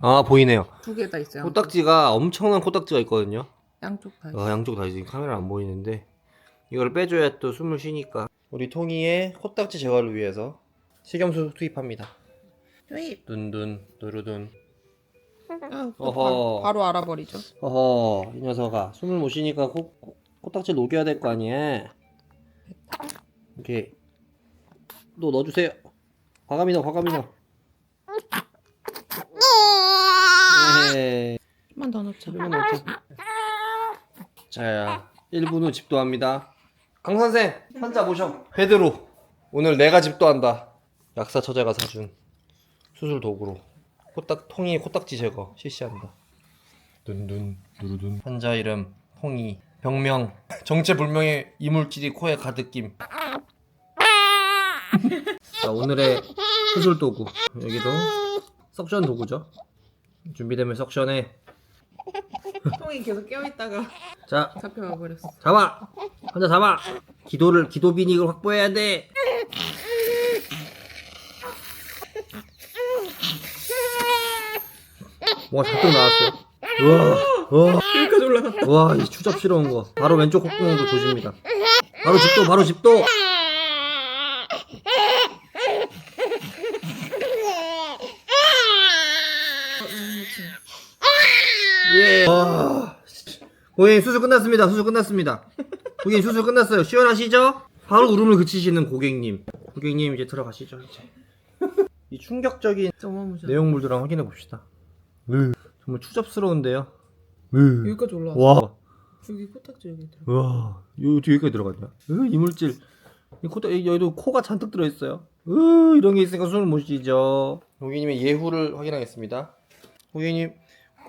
아 보이네요. 두 개 다 있어요. 코딱지가 엄청난 코딱지가 있거든요. 양쪽 다 있어요. 어, 양쪽 다 있으니 카메라 안 보이는데 이걸 빼줘야 또 숨을 쉬니까 우리 통이의 코딱지 제거를 위해서 식염수 투입합니다. 투입. 둔둔 두루둔. 아, 또 어허. 바, 바로 알아버리죠. 어허 이 녀석아 숨을 못 쉬니까 코, 코, 코딱지 녹여야 될 거 아니야. 이렇게 또 넣어주세요. 과감히 넣어 과감히 넣어. 좀만 더 넣자. 조금만 넣자. 자, 1분 후 집도합니다. 강 선생, 환자 모셔. 헤드로. 오늘 내가 집도한다. 약사 처자가 사준 수술 도구로 코딱 통이 코딱지 제거 실시한다. 둔둔 두루둔. 환자 이름 통이. 병명 정체불명의 이물질이 코에 가득 김. 자, 오늘의 수술 도구. 여기도 석션 도구죠. 준비되면 석션에 통이 계속 깨어있다가 자 잡혀가 버렸어. 잡아! 환자 잡아! 기도를 기도 비닉을 확보해야 돼! 뭐가 잔뜩 나왔어요? 우와 여기까지 올라갔다. 우와 와이 추잡스러운 거. 바로 왼쪽 콧구멍도 조집니다. 바로 집도 바로 집도 예 와. 고객님 수술 끝났습니다 수술 끝났습니다 고객님 수술 끝났어요 시원하시죠? 바로 울음을 그치시는 고객님 고객님 이제 들어가시죠 이제 이 충격적인. 내용물들랑 확인해 봅시다 정말 추잡스러운데요 여기까지 올라왔어. 와 여기 코딱지 여기 들어. 와, 요 여기까지 들어갔냐? 으, 이물질. 이 코, 여기도 코가 잔뜩 들어 있어요. 으, 이런 게 있으니까 숨을 못 쉬죠. 고객님의 예후를 확인하겠습니다. 고객님,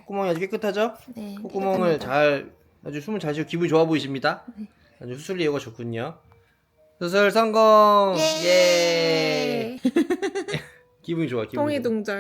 콧구멍이 아주 깨끗하죠? 네. 콧구멍을 잘, 아주 숨을 잘 쉬고 기분이 좋아 보이십니다. 아주 수술 예후가 좋군요. 수술 성공! 예! 기분이 좋아, 기분이 좋아. 동절.